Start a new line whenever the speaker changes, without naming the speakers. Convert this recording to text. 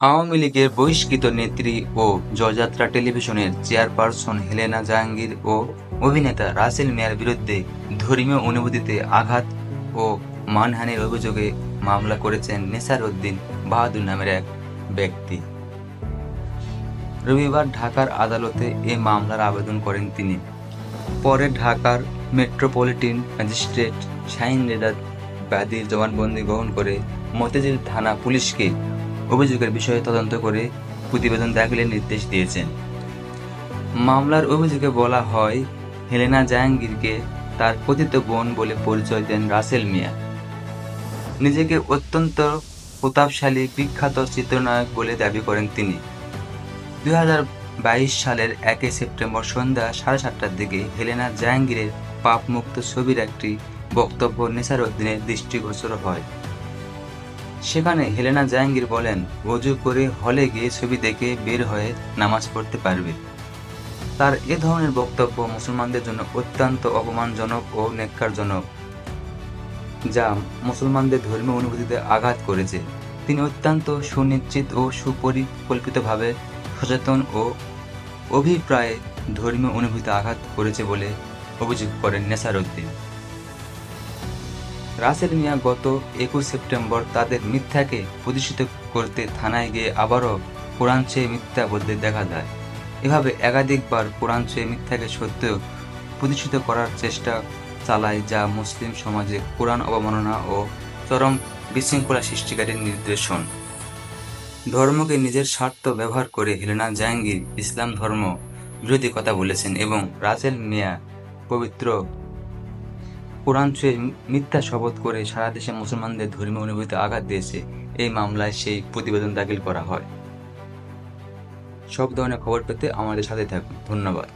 আওয়ামী লীগের বহিষ্কৃত নেত্রী ও জয়যাত্রা টেলিভিশনের চেয়ারপারসন হেলেনা জাহাঙ্গীর ও অভিনেতা রাসেল মিয়ার বিরুদ্ধে ধর্মীয় অনুভূতিতে আঘাত ও মানহানির অভিযোগে মামলা করেছেন নেসার উদ্দিন বাহাদুর নামের এক ব্যক্তি। রবিবার ঢাকার আদালতে এ মামলার আবেদন করেন তিনি। পরে ঢাকার মেট্রোপলিটন ম্যাজিস্ট্রেট শাহিন রেদা বাদীর জবানবন্দি গ্রহণ করে মতিঝিল থানা পুলিশকে অভিযোগের বিষয়ে তদন্ত করে প্রতিবেদন দাখিলের নির্দেশ দিয়েছেন। মামলার অভিযোগে বলা হয়, হেলেনা জাহাঙ্গীরকে তার কথিত বোন বলে পরিচয় দেন রাসেল মিয়া। নিজেকে অত্যন্ত প্রতাপশালী, বিখ্যাত চিত্রনায়ক বলে দাবি করেন তিনি। দুই বাইশ সালের একই সেপ্টেম্বর সন্ধ্যা সাড়ে সাতটার দিকে হেলেনা জাহাঙ্গীরের পাপমুক্ত ছবির একটি বক্তব্য নেসার উদ্দিনের দৃষ্টিগোচর হয়। সেখানে হেলেনা জাহাঙ্গীর বলেন অজু করে হলে গিয়ে ছবি দেখে বের হয়ে নামাজ পড়তে পারবে। তার এ ধরনের বক্তব্য মুসলমানদের জন্য অত্যন্ত অপমানজনক ও নেককারজনক যা মুসলমানদের ধর্মীয় অনুভূতিতে আঘাত করেছে। তিনি অত্যন্ত সুনিশ্চিত ও সুপরিকল্পিতভাবে সচেতন ও অভিপ্রায়ে ধর্মীয় অনুভূতি আঘাত করেছে বলে অভিযোগ করেন নেসার উদ্দিন রাসেল মিয়া গত একুশ সেপ্টেম্বর তাদের মিথ্যাকে প্রতিষ্ঠিত করতে থানায় গিয়ে আবারও কোরআন চেয়ে মিথ্যা বলতে দেখা যায়। এভাবে একাধিকবার কোরআন চেয়ে মিথ্যাকে সত্ত্বেও প্রতিষ্ঠিত করার চেষ্টা চালায় যা মুসলিম সমাজে কোরআন অবমাননা ও চরম বিশৃঙ্খলা সৃষ্টিকারীর নির্দেশন। ধর্মকে নিজের স্বার্থ ব্যবহার করে হেলেনা জাহাঙ্গীর ইসলাম ধর্ম বিরোধী কথা বলেছেন এবং রাসেল মিয়া পবিত্র কোরআন ছুঁয়ে মিথ্যা শপথ করে সারা দেশে মুসলমানদের ধর্মীয় অনুভূতি আঘাত দিয়েছে, এই মামলায় সেই প্রতিবেদন দাখিল করা হয়। সব ধরনের খবর পেতে আমাদের সাথে থাকুন। ধন্যবাদ।